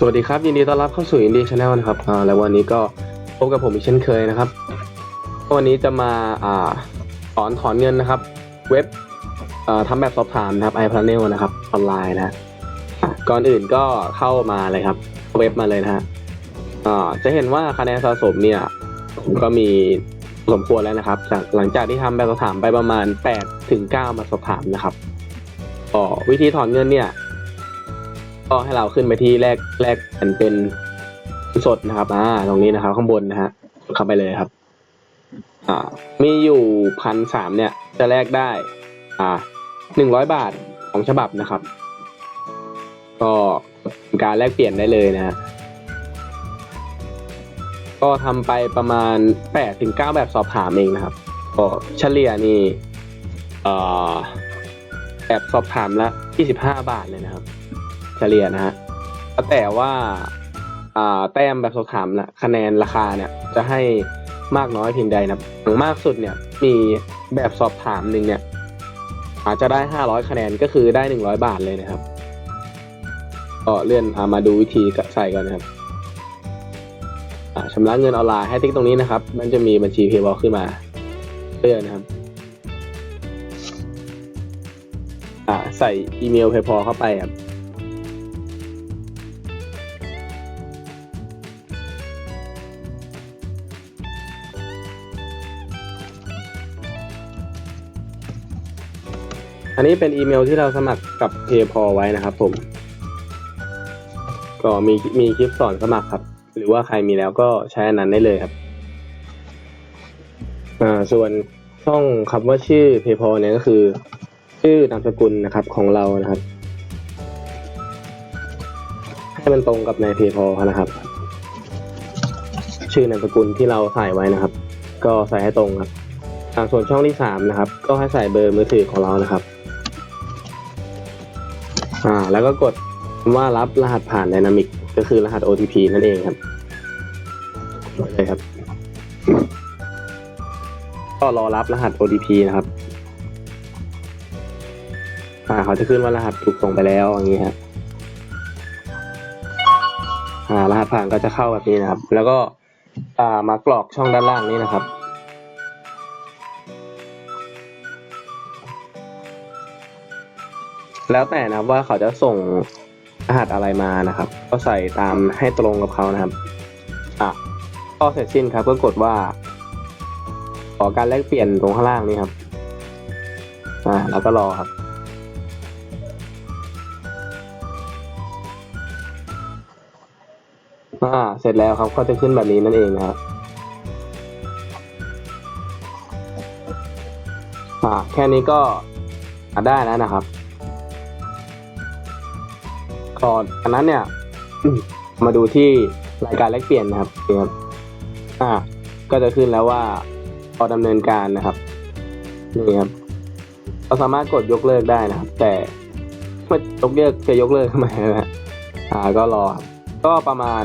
สวัสดีครับ ยินดีต้อนรับเข้าสู่อินดี้ชาแนลนะครับอ่าแล้ววันนี้ก็พบกับผมอีกเช่นเคยนะครับวันนี้จะมาอ่าสอนถอนเงินนะครับ เว็บอ่าทำแบบสอบถามนะครับ iPanel นลนะครับออนไลน์นะอะก่อนอื่นก็เข้ามาเลยครับ เว็บมาเลยนะฮะอ่าจะเห็นว่าคะแนนสะสมเนี่ยก็มีสมควรแล้วนะครับจากหลังจากที่ทำแบบสอบถามไปประมาณ8ถึง9แบบสอบถามนะครับก็วิธีถอนเงินเนี่ย ก็ให้เราขึ้นไปที่แรกแรกแผ่นเป็นสดนะครับอ่าตรงนี้นะครับ ข้างบนนะฮะเข้าไปเลยครับ อ่า มีอยู่พันสามเนี่ย จะแลกได้ อ่าหนึ่งร้อยบาทของฉบับนะครับ ก็การแลกเปลี่ยนได้เลยนะฮะก็ทำไปประมาณแปดถึงเก้าแบบสอบถามเองนะครับ ก็เฉลี่ยนี่ เอ่อแบบสอบถามละยี่สิบห้าบาทเลยนะครับ เฉลี่ยนะฮะแต่ว่าอ่าแต้มแบบสอบถามนะคะแนนราคาเนี่ยจะให้มากน้อยเพียงใดนะอย่างมากสุดเนี่ยมีแบบสอบถามหนึ่งเนี่ยอาจจะได้ห้าร้อยคะแนนก็คือได้หนึ่งร้อยบาทเลยนะครับก็เลื่อนอามาดูวิธีใส่กันนะครับอ่าชำระเงินออนไลน์ให้ติ๊กตรงนี้นะครับ มันจะมีบัญชีเพย์บอลขึ้นมาเลื่อนนะครับอ่าใส่อีเมลเพย์พอเข้าไปครับ อันนี้เป็นอีเมลที่เราสมัครกับ PayPal ไว้นะครับผม ก็มีมีคลิปสอนสมัครครับ หรือว่าใครมีแล้วก็ใช้อันนั้นได้เลยครับ อ่า ส่วนช่องคำว่าชื่อ PayPal เนี่ยก็คือ ชื่อนามสกุลนะครับของเรานะครับ ให้มันตรงกับใน PayPal นะครับ ชื่อนามสกุลที่เราใส่ไว้นะครับ ก็ใส่ให้ตรงครับส่วนช่องที่สามนะครับ ก็ให้ใส่เบอร์มือถือของเรานะครับ อ่า แล้วก็กดว่ารับรหัสผ่าน Dynamic ก็คือรหัส OTP นั่นเองครับกดเลยครับ ก็รอรับรหัส OTP นะครับ อ่า เขาจะขึ้นว่ารหัสถูกส่งไปแล้วอย่างนี้ครับอ่ารหัสผ่านก็จะเข้าแบบนี้นะครับ แล้วก็อ่ามากรอกช่องด้านล่างนี้นะครับ แล้วแต่นะครับว่าเขาจะส่งรหัสอะไรมานะครับ ก็ใส่ตามให้ตรงกับเขานะครับอะก็เสร็จสิ้นครับก็กดว่า ขอการแลกเปลี่ยนตรงข้างล่างนี้ครับอ่าแล้วก็รอครับอ่าเสร็จแล้วครับก็จะขึ้นแบบนี้นั่นเองนะครับอ่าแค่นี้ก็ได้แล้วนะครับ ก่อนอันนั้นเนี่ยมาดูที่รายการแลกเปลี่ยนนะครับครับอ่า ก็จะขึ้นแล้วว่าพอดำเนินการนะครับนี่ครับเราสามารถกดยกเลิกได้นะครับ แต่เมื่อยกเลิกจะยกเลิกทำไมนะฮะอ่า ก็รอก็ประมาณ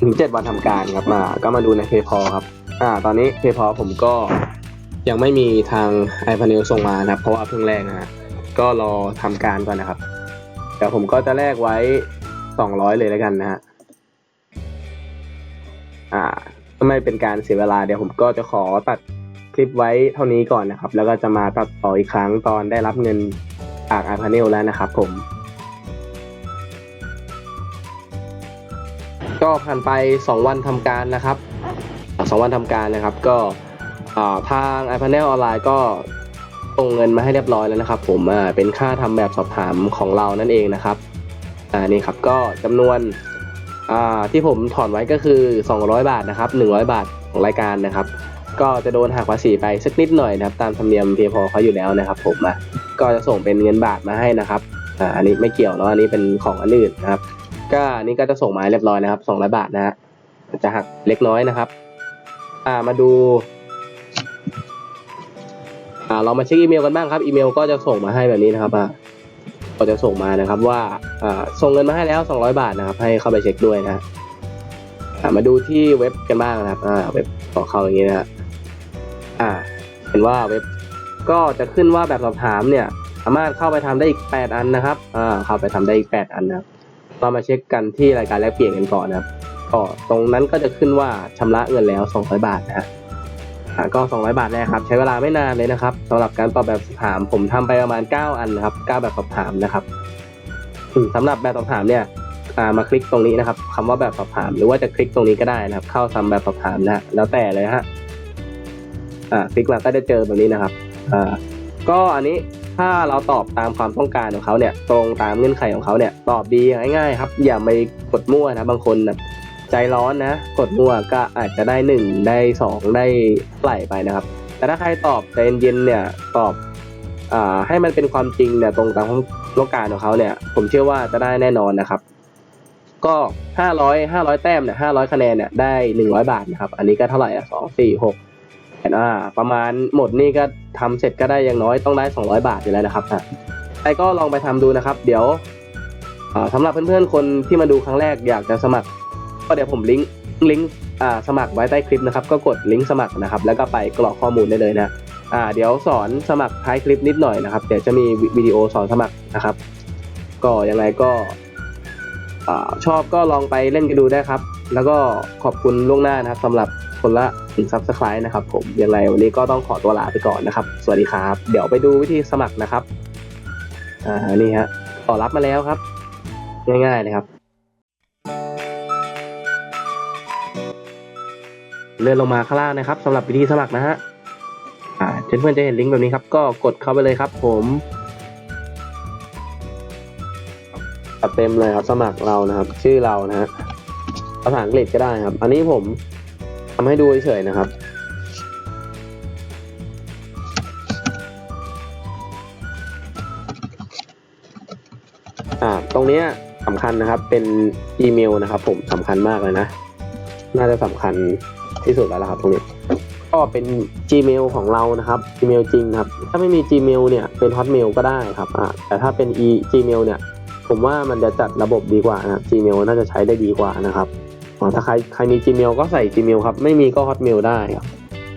ถึงเจ็ดวันทำการครับมาก็มาดูใน PayPal ครับ อ่า ตอนนี้ PayPal ผมก็ยังไม่มีทาง iPanel ส่งมานะครับ เพราะว่าเพิ่งแรกนะฮะก็รอทำการก่อนนะครับ เดี๋ยวผมก็จะแลกไว้สองร้อยเลยแล้วกันนะฮะ อ่าไม่เป็นการเสียเวลาเดี๋ยวผมก็จะขอตัดคลิปไว้เท่านี้ก่อนนะครับ แล้วก็จะมาตัดต่ออีกครั้งตอนได้รับเงินจาก iPanel แล้วนะครับผม ก็ผ่านไป 2 วันทำการนะครับสองวันทำการนะครับ ก็อ่าทาง iPanel ออนไลน์ก็ ส่งเงินมาให้เรียบร้อยแล้วนะครับ ผมอ่าเป็นค่าทำแบบสอบถามของเรานั่นเองนะครับอ่านี่ครับก็จำนวนอ่าที่ผมถอนไว้ก็คือ 200 บาทนะครับ 100 บาทของรายการนะครับ ก็จะโดนหักภาษีไปสักนิดหน่อยนะครับ ตามธรรมเนียมเพียพอเขาอยู่แล้วนะครับ ผมอะก็จะส่งเป็นเงินบาทมาให้นะครับอ่าอันนี้ไม่เกี่ยวเนาะอันนี้เป็นของอันอื่นนะครับ ก็อันนี้ก็จะส่งมาให้เรียบร้อยนะครับ200บาทนะฮะจะหักเล็กน้อยนะครับ อ่ามาดู เรามาเช็คอีเมลกันบ้างครับอีเมลก็จะส่งมาให้แบบนี้นะครับอ่าก็จะส่งมานะครับว่าอ่าส่งเงินมาให้แล้ว 200 บาทนะครับ ให้เข้าไปเช็คด้วยนะมาดูที่เว็บกันบ้างนะครับอ่าเว็บของเขาอย่างนี้นะอ่า เห็นว่าเว็บก็จะขึ้นว่าแบบสอบถามเนี่ย สามารถเข้าไปทำได้อีก 8 อันนะครับอ่าเข้าไปทำได้อีก 8 อันนะครับเรามาเช็คกันที่รายการแลกเปลี่ยนกันก่อนนะครับก็ตรงนั้นก็จะขึ้นว่าชำระเงินแล้ว 200 บาทนะฮะ ก็ 200 บาทแรกครับ ใช้เวลาไม่นานเลยนะครับสำหรับการตอบแบบสอบถาม ผมทำไปประมาณ 9 อันนะครับ 9 แบบสอบถามนะครับอืมสำหรับแบบสอบถามเนี่ยมาคลิกตรงนี้นะครับคำว่าแบบสอบถาม หรือว่าจะคลิกตรงนี้ก็ได้นะครับ เข้าทำแบบสอบถามนะฮะแล้วแต่เลยฮะอ่าคลิกมาก็จะเจอแบบนี้นะครับอ่าก็อันนี้ถ้าเราตอบตามความต้องการของเขาเนี่ย ตรงตามเงื่อนไขของเขาเนี่ย ตอบดีง่ายๆ ครับ อย่าไปกดมั่วนะบางคนแบบ ใจร้อนนะ กดมั่วก็อาจจะได้หนึ่งได้สองได้ไหลไปนะครับ แต่ถ้าใครตอบใจเย็นๆเนี่ยตอบอ่าให้มันเป็นความจริงเนี่ยตรงตามความต้องการของเขาเนี่ย ผมเชื่อว่าจะได้แน่นอนนะครับ ก็ห้าร้อยห้าร้อยแต้มเนี่ยห้าร้อยคะแนนเนี่ยได้หนึ่งร้อยบาทนะครับ อันนี้ก็เท่าไหร่อะสองสี่หกอ่าประมาณหมดนี่ก็ทำเสร็จก็ได้อย่างน้อยต้องได้สองร้อยบาทอยู่แล้วนะครับอะใครก็ลองไปทำดูนะครับ เดี๋ยวอ่าสำหรับเพื่อนๆคนที่มาดูครั้งแรกอยากจะสมัคร ก็เดี๋ยวผมลิงก์ลิงก์อ่าสมัครไว้ใต้คลิปนะครับ ก็กดลิงก์สมัครนะครับ แล้วก็ไปกรอกข้อมูลได้เลยนะอ่าเดี๋ยวสอนสมัครท้ายคลิปนิดหน่อยนะครับ เดี๋ยวจะมีวิดีโอสอนสมัครนะครับ ก็ยังไงก็อ่าชอบก็ลองไปเล่นกันดูได้ครับ แล้วก็ขอบคุณล่วงหน้านะครับสำหรับคนละถึงซับสไครต์นะครับ ผมยังไงวันนี้ก็ต้องขอตัวลาไปก่อนนะครับ สวัสดีครับ เดี๋ยวไปดูวิธีสมัครนะครับอ่านี่ฮะต่อรับมาแล้วครับ ง่ายๆเลยครับ ลื่อนลงมาข้างล่างนะครับสำหรับวิธีสมัครนะฮะอ่าเพื่อนๆจะเห็นลิงก์แบบนี้ครับ ก็กดเข้าไปเลยครับ ผมเต็มเลยครับ สมัครเรานะครับ ชื่อเรานะฮะภาษาอังกฤษก็ได้ครับ อันนี้ผมทำให้ดูเฉยๆนะครับอ่าตรงเนี้ยสำคัญนะครับเป็นอีเมลนะครับ ผมสำคัญมากเลยนะ น่าจะสำคัญ ที่สุดแล้วล่ะครับตรงนี้ ก็เป็น Gmail ของเรานะครับ Gmail จริงครับ ถ้าไม่มี Gmail เนี่ยเป็น Hotmail ก็ได้ครับอ่าแต่ถ้าเป็น e Gmail เนี่ย ผมว่ามันจะจัดระบบดีกว่านะครับ Gmail น่าจะใช้ได้ดีกว่านะครับอ๋อถ้าใครใครมี Gmail ก็ใส่ Gmail ครับ ไม่มีก็ Hotmail ได้ครับ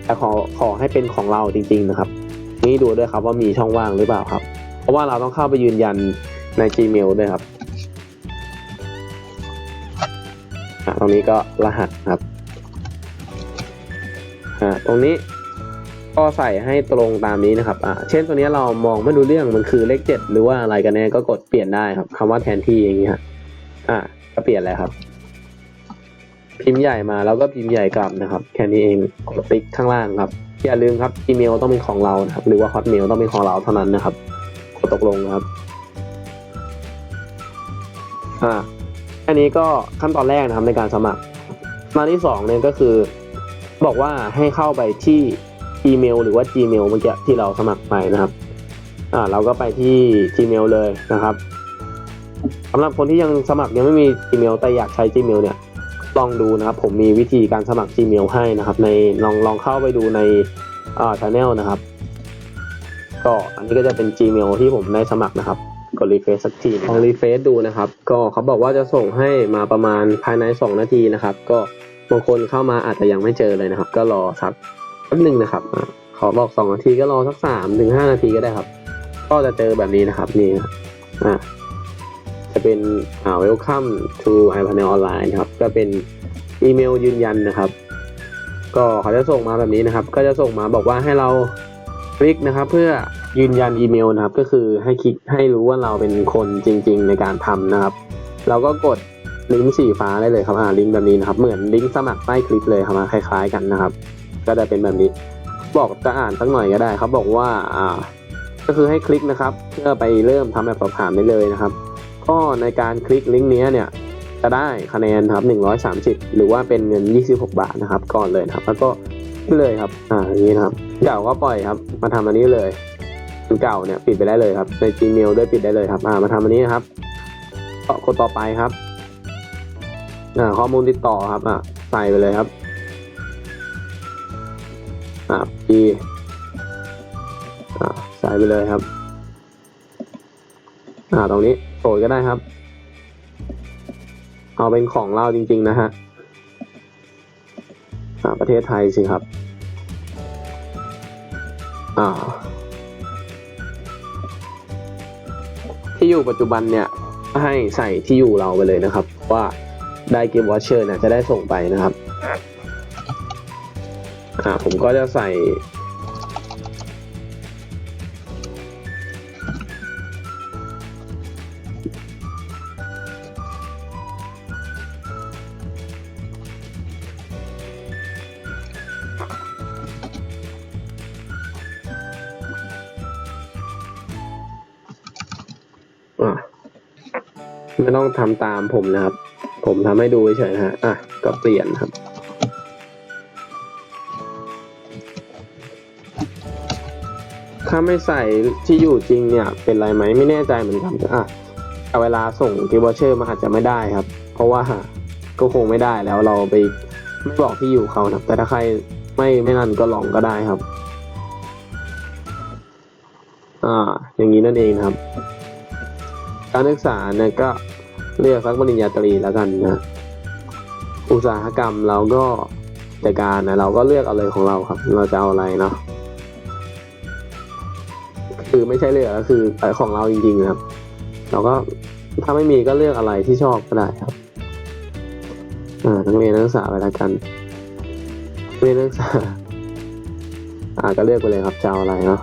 แต่ขอขอให้เป็นของเราจริง ๆนะครับ นี่ดูด้วยครับว่ามีช่องว่างหรือเปล่าครับ เพราะว่าเราต้องเข้าไปยืนยันใน Gmail ด้วยครับอ่าตรงนี้ก็รหัสครับ อ่าตรงนี้ก็ใส่ให้ตรงตามนี้นะครับอ่าเช่นตัวนี้เรามองไม่รู้เรื่องมันคือเลขเจ็ดหรือว่าอะไรกันแน่ก็กดเปลี่ยนได้ครับคำว่าแทนที่อย่างเงี้ยอ่าก็เปลี่ยนแล้วครับ พิมพ์ใหญ่มาแล้วก็พิมพ์ใหญ่กลับนะครับ แค่นี้เองกดติ๊กข้างล่างครับอย่าลืมครับอีเมลต้องเป็นของเรานะครับ หรือว่าฮอตเมลต้องเป็นของเราเท่านั้นนะครับกดตกลงครับอ่าอันนี้ก็ขั้นตอนแรกนะครับในการสมัครหน้าที่สองเนี่ยก็คือ บอกว่าให้เข้าไปที่อีเมลหรือว่า Gmail เมื่อกี้ที่เราสมัครไปนะครับอ่าเราก็ไปที่ Gmail เลยนะครับสำหรับคนที่ยังสมัครยังไม่มี Gmail แต่อยากใช้ Gmail เนี่ยลองดูนะครับ ผมมีวิธีการสมัคร Gmail ให้นะครับ ในลองลองเข้าไปดูในอ่า channel นะครับ ก็อันนี้ก็จะเป็น Gmail ที่ผมได้สมัครนะครับกดรีเฟซสักทีลองรีเฟซดูนะครับ ก็เขาบอกว่าจะส่งให้มาประมาณภายใน 2 นาทีนะครับ ก็ บางคนเข้ามาอาจจะยังไม่เจอเลยนะครับ ก็รอสักแป๊บหนึ่งนะครับขอบอก2นาทีก็รอสัก3ถึง5นาทีก็ได้ครับ ก็จะเจอแบบนี้นะครับนี่อ่าจะเป็นอ่า welcome to iPanel online นะครับ ก็เป็นอีเมลยืนยันนะครับ ก็เขาจะส่งมาแบบนี้นะครับ ก็จะส่งมาบอกว่าให้เราคลิกนะครับ เพื่อยืนยันอีเมลนะครับ ก็คือให้คลิกให้รู้ว่าเราเป็นคนจริง ๆ ในการทำนะครับ เราก็กด ลิงก์สีฟ้าได้เลยครับอ่าลิงก์แบบนี้นะครับเหมือนลิงก์สมัครใต้คลิปเลยครับคล้าย ๆ กันนะครับ ก็จะเป็นแบบนี้บอกจะอ่านสักหน่อยก็ได้ครับ บอกว่าอ่าก็คือให้คลิกนะครับ เพื่อไปเริ่มทำแบบสอบถามได้เลยนะครับ ก็ในการคลิกลิงก์นี้เนี่ยจะได้คะแนนครับ130 หรือว่าเป็นเงิน 26 บาทนะครับ ก่อนเลยนะครับ แล้วก็นี่เลยครับอ่าอย่างนี้นะครับเก่าก็ปล่อยครับ มาทำอันนี้เลยเก่าเนี่ยปิดไปได้เลยครับใน Gmail ด้วยปิดได้เลยครับอ่ามาทำอันนี้นะครับก็กดต่อไปครับ อ่าข้อมูลติดต่อครับอ่าใส่ไปเลยครับอ่า P อ่าใส่ไปเลยครับอ่าตรงนี้โสดก็ได้ครับ เอาเป็นของเราจริง ๆ นะฮะอ่าประเทศไทยสิครับอ่าที่อยู่ปัจจุบันเนี่ยให้ใส่ที่อยู่เราไปเลยนะครับว่า ได้เกมวอชเชอร์นี่ยจะได้ส่งไปนะครับอ่าผมก็จะใส่อะไม่ต้องทำตามผมนะครับ ผมทำให้ดูเฉยๆนะฮะ อะ ก็เปลี่ยนครับ ถ้าไม่ใส่ที่อยู่จริงเนี่ย เป็นไรไหมไม่แน่ใจเหมือนกันอะแต่เวลาส่งกิฟต์วอเชอร์มาอาจจะไม่ได้ครับ เพราะว่าก็คงไม่ได้แล้วเราไปไม่บอกที่อยู่เขานะครับแต่ถ้าใครไม่ไม่นั่นก็ลองก็ได้ครับ อ่า อย่างนี้นั่นเองครับ การศึกษาเนี่ยก็ เลือกสักปริญญาตรีแล้วกันนะอุตสาหกรรมเราก็จัดการนะเราก็เลือกเอาเลยของเราครับ เราจะเอาอะไรเนาะคือไม่ใช่เลือกก็คือของเราจริงๆนะครับ เราก็ถ้าไม่มีก็เลือกอะไรที่ชอบก็ได้ครับอ่านักเรียนนักศึกษาไปแล้วกันเรียนนักศึกษาอ่าก็เลือกไปเลยครับจะเอาอะไรเนาะ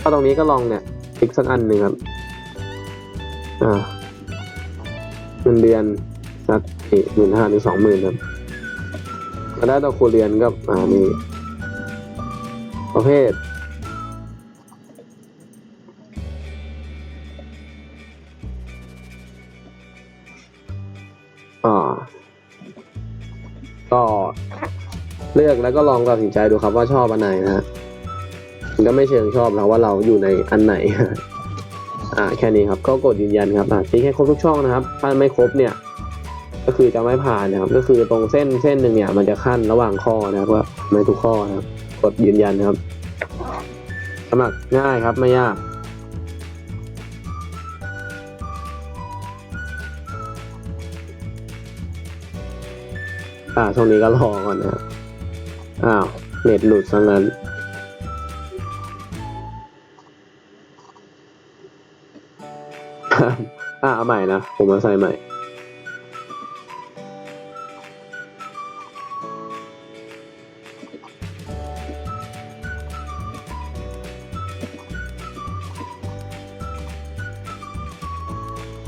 ถ้าตรงนี้ก็ลองเนี่ยอีกสักอันหนึ่งครับอ่า งินเดือนสักหมื่นห้าถึงสองหมื่นครับก็ได้ต่อครัวเรือนก็อ่านี่ประเภทอ่าก็เลือกแล้วก็ลองตัดสินใจดูครับว่าชอบอันไหนนะฮะก็ไม่เชิงชอบแล้วว่าเราอยู่ในอันไหน อ่าแค่นี้ครับก็กดยืนยันครับอ่าติ๊กให้ครบทุกช่องนะครับถ้าไม่ครบเนี่ยก็คือจะไม่ผ่านนะครับ ก็คือตรงเส้นเส้นหนึ่งเนี่ย มันจะขั้นระหว่างข้อนะครับว่าไม่ทุกข้อนะครับ กดยืนยันครับ สมัครง่ายครับไม่ยากอ่าช่วงนี้ก็รอก่อนนะอ้าวเน็ตหลุดซะงั้น อ่าเอาใหม่นะ ผมมาใส่ใหม่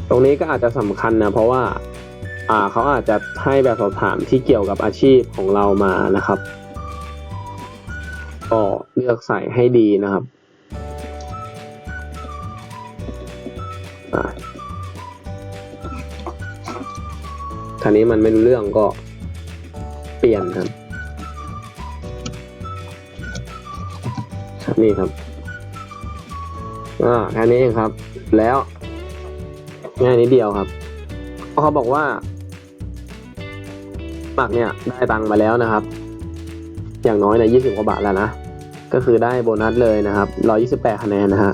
ตรงนี้ก็อาจจะสำคัญนะ เพราะว่า อ่าเขาอาจจะให้แบบสอบถามที่เกี่ยวกับอาชีพของเรามานะครับ ก็เลือกใส่ให้ดีนะครับ ท่านี้มันไม่รู้เรื่องก็เปลี่ยนครับนี่ครับอ่าแค่นี้เองครับ แล้วง่ายนิดเดียวครับเพราะเขาบอกว่าสมัครเนี่ยได้ตังค์มาแล้วนะครับ อย่างน้อยเนี่ยยี่สิบกว่าบาทแล้วนะ ก็คือได้โบนัสเลยนะครับร้อยี่สิบแปดคะแนนนะฮะ